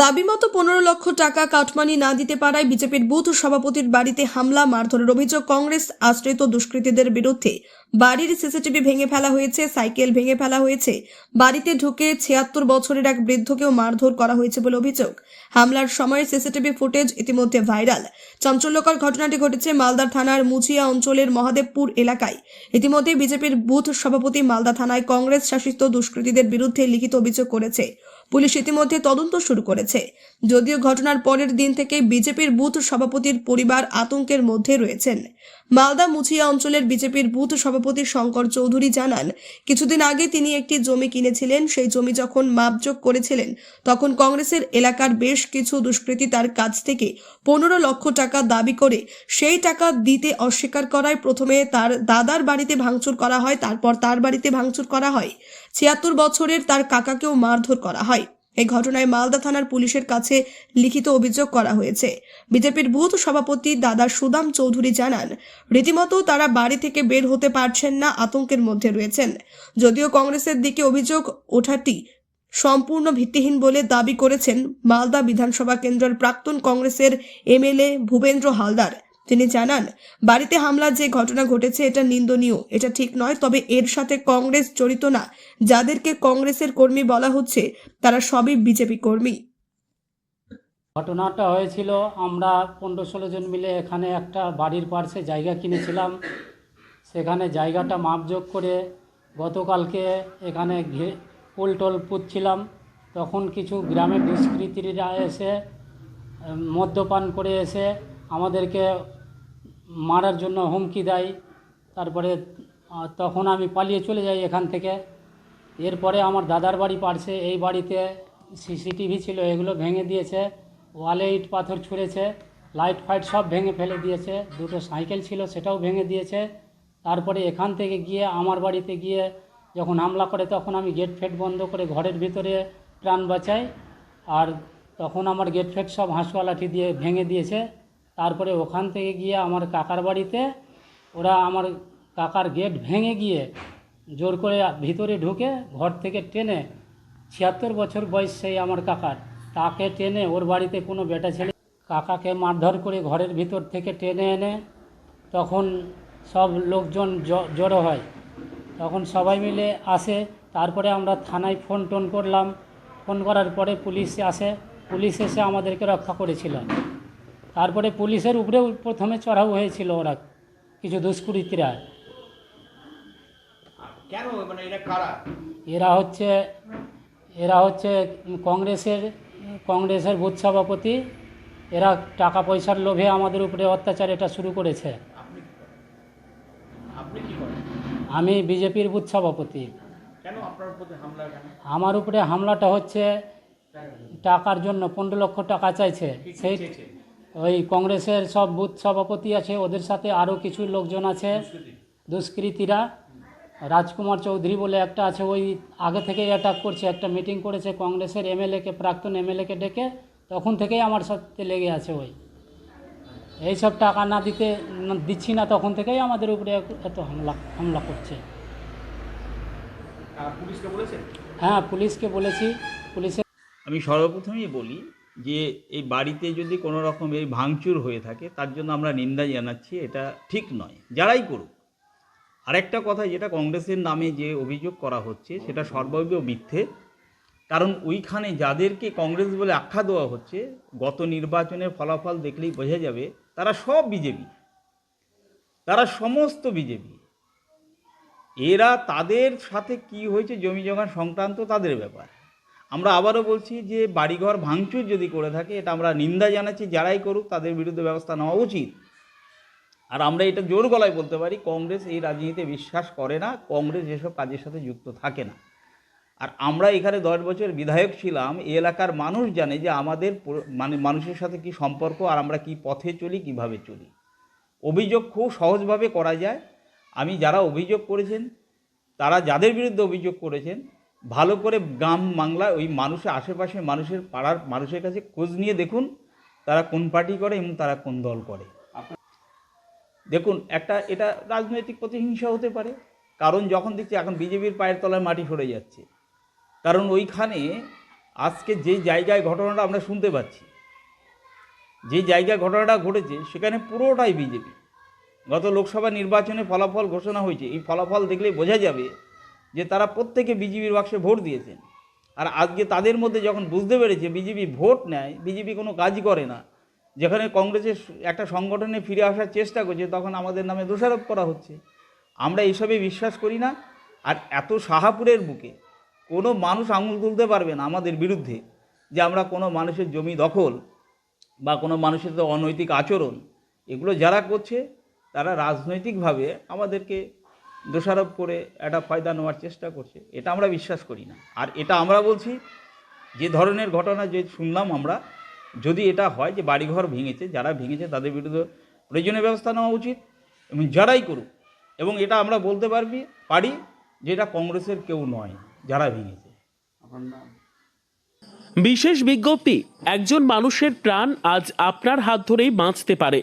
দাবি মতো পনেরো লক্ষ টাকা কাটমানি না দিতে পারায় বিজেপির বুথ সভাপতির বাড়িতে হামলা, মারধরের অভিযোগ, কংগ্রেস আশ্রিত দুষ্কৃতীদের বিরুদ্ধে। বাড়ির সিসিটিভি ভেঙে ফেলা হয়েছে, সাইকেল ভেঙে ফেলা হয়েছে। বাড়িতে ঢুকে ছিয়াত্তর বছরের এক বৃদ্ধকেও মারধর করা হয়েছে বলে অভিযোগ। হামলার সময় সিসিটিভি ফুটেজ ইতিমধ্যে ভাইরাল। চাঞ্চল্যকর ঘটনাটি ঘটেছে মালদার থানার মুচিয়া অঞ্চলের মহাদেবপুর এলাকায়। ইতিমধ্যে বিজেপির বুথ সভাপতি মালদা থানায় কংগ্রেস শাসিত দুষ্কৃতীদের বিরুদ্ধে লিখিত অভিযোগ করেছে। পুলিশ ইতিমধ্যে তদন্ত শুরু করেছে। যদিও ঘটনার পরের দিন থেকে বিজেপির বুথ সভাপতির পরিবার আতঙ্কের মধ্যে রয়েছেন। মালদা মুছিয়া অঞ্চলের বিজেপির বুথ সভাপতি শঙ্কর চৌধুরী জানান, কিছুদিন আগে তিনি একটি জমি কিনেছিলেন, সেই জমি যখন মাপযোগ করেছিলেন, তখন কংগ্রেসের এলাকার বেশ কিছু দুষ্কৃতী তার কাছ থেকে পনেরো লক্ষ টাকা দাবি করে সেই টাকা দিতে অস্বীকার করায় প্রথমে তার দাদার বাড়িতে ভাঙচুর করা হয়, তারপর তার বাড়িতে ভাঙচুর করা হয়। ছিয়াত্তর বছরের তার কাকাকেও মারধর করা হয়। এই ঘটনায় মালদা থানার পুলিশের কাছে লিখিত অভিযোগ করা হয়েছে। বিজেপির বুথ সভাপতি দাদা সুদাম চৌধুরী জানান, রীতিমতো তারা বাড়ি থেকে বের হতে পারছেন না, আতঙ্কের মধ্যে রয়েছেন। যদিও কংগ্রেসের দিকে অভিযোগ ওঠাটি সম্পূর্ণ ভিত্তিহীন বলে দাবি করেছেন মালদা বিধানসভা কেন্দ্রের প্রাক্তন কংগ্রেসের এমএলএ ভূপেন্দ্র হালদার। তিনি জানান, বাড়িতে হামলার যে ঘটনা ঘটেছে এটা নিন্দনীয়, এটা ঠিক নয়, তবে এর সাথে কংগ্রেস জড়িত না। যাদেরকে কংগ্রেসের কর্মী বলা হচ্ছে, তারা সবই বিজেপি কর্মী। ঘটনাটা হয়েছিল, আমরা পনেরো ষোলো জন মিলে এখানে একটা বাড়ির পার্শ্বে জায়গা কিনেছিলাম। সেখানে জায়গাটা মাপযোগ করে গতকালকে এখানে পোল টোল পুঁতছিলাম। তখন কিছু গ্রামের দুষ্কৃতীরা এসে, মদ্যপান করে এসে আমাদেরকে মারার জন্য হুমকি দেয়। তারপরে তখন আমি পালিয়ে চলে যাই এখান থেকে। এরপরে আমার দাদার বাড়ি পারছে। এই বাড়িতে সিসিটিভি ছিল, এগুলো ভেঙে দিয়েছে। ওয়ালে ইট পাথর ছুঁড়েছে, লাইট ফাইট সব ভেঙে ফেলে দিয়েছে। দুটো সাইকেল ছিল, সেটাও ভেঙে দিয়েছে। তারপরে এখান থেকে গিয়ে, আমার বাড়িতে গিয়ে যখন হামলা করে, তখন আমি গেট ফেট বন্ধ করে ঘরের ভিতরে প্রাণ বাঁচাই। আর তখন আমার গেট ফেট সব হাঁসুয়া লাঠি দিয়ে ভেঙে দিয়েছে। তারপরে ওখান থেকে গিয়ে আমার কাকার বাড়িতে ওরা আমার কাকার গেট ভেঙে গিয়ে জোর করে ভিতরে ঢুকে ঘর থেকে টেনে ছিয়াত্তর বছর বয়স সেই আমার কাকার। তাকে টেনে ওর বাড়িতে কোনো বেটা ছেলে কাকাকে মারধর করে ঘরের ভিতর থেকে টেনে এনে তখন সব লোকজন জড়ো হয়। তখন সবাই মিলে আসে। তারপরে আমরা থানায় ফোন টোন করলাম। ফোন করার পরে পুলিশ আসে। পুলিশ এসে আমাদেরকে রক্ষা করেছিল। তারপরে পুলিশের উপরেও প্রথমে চড়াও হয়েছিল ওরা কিছু দুষ্কৃতীরা। কেন? মানে এটা কারা? এরা হচ্ছে এরা হচ্ছে কংগ্রেসের কংগ্রেসের বুথ সভাপতি। এরা টাকা পয়সার লোভে আমাদের উপরে অত্যাচার এটা শুরু করেছে। আমি বিজেপির বুথ সভাপতি। আমার উপরে হামলাটা হচ্ছে টাকার জন্য পনেরো লক্ষ টাকা চাইছে। সেই? ওই কংগ্রেসের সব বুথ সভাপতি আছে ওদের সাথে আরও কিছু লোকজন আছে। দুষ্কৃতীরা। রাজকুমার চৌধুরী বলে একটা আছে ওই আগে থেকেই অ্যাটাক করছে একটা মিটিং করেছে কংগ্রেসের এমএলএকে প্রাক্তন এমএলএকে ডেকে তখন থেকেই আমার সাথে লেগে আছে ওই। এইসব টাকা না দিতে দিচ্ছি না তখন থেকেই আমাদের উপরে এত হামলা হামলা করছে। আর হ্যাঁ পুলিশকে বলেছি। পুলিশে আমি সর্বপ্রথমেই বলি যে এই বাড়িতে যদি কোনো রকম এই ভাঙচুর হয়ে থাকে, তার জন্য আমরা নিন্দা জানাচ্ছি, এটা ঠিক নয়। যারাই করুক। আরেকটা কথা, যেটা কংগ্রেসের নামে যে অভিযোগ করা হচ্ছে, সেটা সর্বৈব মিথ্যে। কারণ ওইখানে যাদেরকে কংগ্রেস বলে আখ্যা দেওয়া হচ্ছে, গত নির্বাচনের ফলাফল দেখলেই বোঝা যাবে, তারা সব বিজেপি। তারা সমস্ত বিজেপি। এরা তাদের সাথে কি হয়েছে, জমি জমা সংক্রান্ত তাদের ব্যাপার। আমরা আবারও বলছি যে বাড়িঘর ভাঙচুর যদি করে থাকে, এটা আমরা নিন্দা জানাচ্ছি, যারাই করুক, তাদের বিরুদ্ধে ব্যবস্থা নেওয়া উচিত। আর আমরা এটা জোর গলায় বলতে পারি, কংগ্রেস এই রাজনীতিতে বিশ্বাস করে না, কংগ্রেস এসব কাজের সাথে যুক্ত থাকে না। আর আমরা এখানে দশ বছর বিধায়ক ছিলাম, এই এলাকার মানুষ জানে যে আমাদের মানে মানুষের সাথে কি সম্পর্ক, আর আমরা কি পথে চলি, কীভাবে চলি। অভিযোগ খুব সহজভাবে করা যায়। আমি যারা অভিযোগ করেছেন, তারা যাদের বিরুদ্ধে অভিযোগ করেছেন ভালো করে গ্রাম বাংলা ওই মানুষের আশেপাশে মানুষের পাড়ার মানুষের কাছে খোঁজ নিয়ে দেখুন তারা কোন পার্টি করে এবং তারা কোন দল করে। দেখুন, একটা এটা রাজনৈতিক প্রতিহিংসা হতে পারে। কারণ যখন দেখছি এখন বিজেপির পায়ের তলায় মাটি সরে যাচ্ছে। কারণ ওইখানে আজকে যে জায়গায় ঘটনাটা আমরা শুনতে পাচ্ছি, যে জায়গায় ঘটনাটা ঘটেছে, সেখানে পুরোটাই বিজেপি। গত লোকসভা নির্বাচনে ফলাফল ঘোষণা হয়েছে। এই ফলাফল দেখলেই বোঝা যাবে যে তারা প্রত্যেকে বিজেপির বাক্সে ভোট দিয়েছেন। আর আজকে তাদের মধ্যে যখন বুঝতে পেরেছে বিজেপি ভোট নেয় বিজেপি কোনো কাজই করে না। যেখানে কংগ্রেসের একটা সংগঠনে ফিরে আসার চেষ্টা করছে, তখন আমাদের নামে দোষারোপ করা হচ্ছে। আমরা এইসবে বিশ্বাস করি না। আর এত শাহাপুরের বুকে কোনো মানুষ আঙুল তুলতে পারবে না আমাদের বিরুদ্ধে যে আমরা কোনো মানুষের জমি দখল বা কোনো মানুষের অনৈতিক আচরণ, এগুলো যারা করছে, তারা রাজনৈতিকভাবে আমাদেরকে দোষারোপ করে একটা ফায়দা নেওয়ার চেষ্টা করছে এটা আমরা বিশ্বাস করি না। আর এটা আমরা বলছি যে ধরনের ঘটনা যে শুনলাম আমরা যদি এটা হয় যে বাড়িঘর ভেঙেছে যারা ভেঙেছে তাদের বিরুদ্ধে প্রয়োজনীয় ব্যবস্থা নেওয়া উচিত এবং যারাই করুক এবং এটা আমরা বলতে পারবি পারি যে এটা কংগ্রেসের কেউ নয় যারা ভেঙেছে। বিশেষ বিজ্ঞপ্তি একজন মানুষের প্রাণ আজ আপনার হাত ধরেই বাঁচতে পারে।